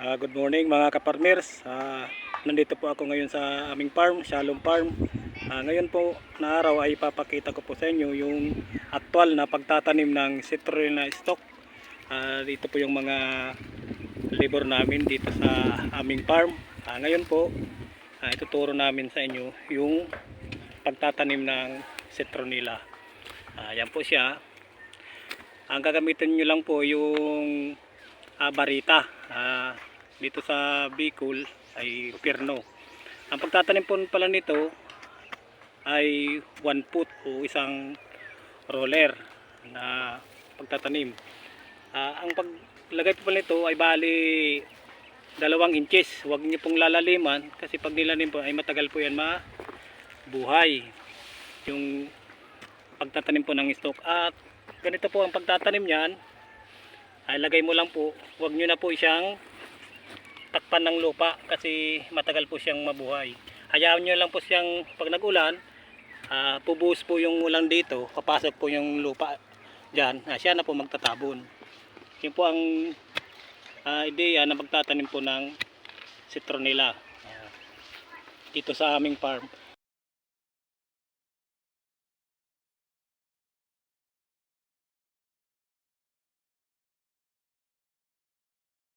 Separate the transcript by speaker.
Speaker 1: Ah, good morning mga kaparmers. Ah, nandito po ako ngayon sa aming farm, Shalom Farm. Ah, ngayon po na araw ay papakita ko po sa inyo yung actual na pagtatanim ng citrulina stock. Ah, dito po yung mga labor namin dito sa aming farm. Ah, ngayon po, ah, ituturo namin sa inyo yung pagtatanim ng citronella. Ah, yan po siya. Ang gagamitin nyo lang po yung ah, barita. Ah, dito sa Bicol ay Pirno. Ang pagtatanim po pala nito ay one foot o isang roller na pagtatanim. Ah, ang paglagay po pala nito ay bali dalawang inches. Huwag niyo pong lalaliman kasi pag nilalim po ay matagal po yan mabuhay. Yung pagtatanim po ng stock at ganito po ang pagtatanim niyan ay lagay mo lang po huwag nyo na po siyang takpan ng lupa kasi matagal po siyang mabuhay. Hayaan nyo lang po siyang pag nagulan uh, pubuhos po yung ulan dito papasok po yung lupa dyan ah, siya na po magtatabon. Yun po ang ah, ideya na magtatanim po ng citronella Ah, dito sa aming farm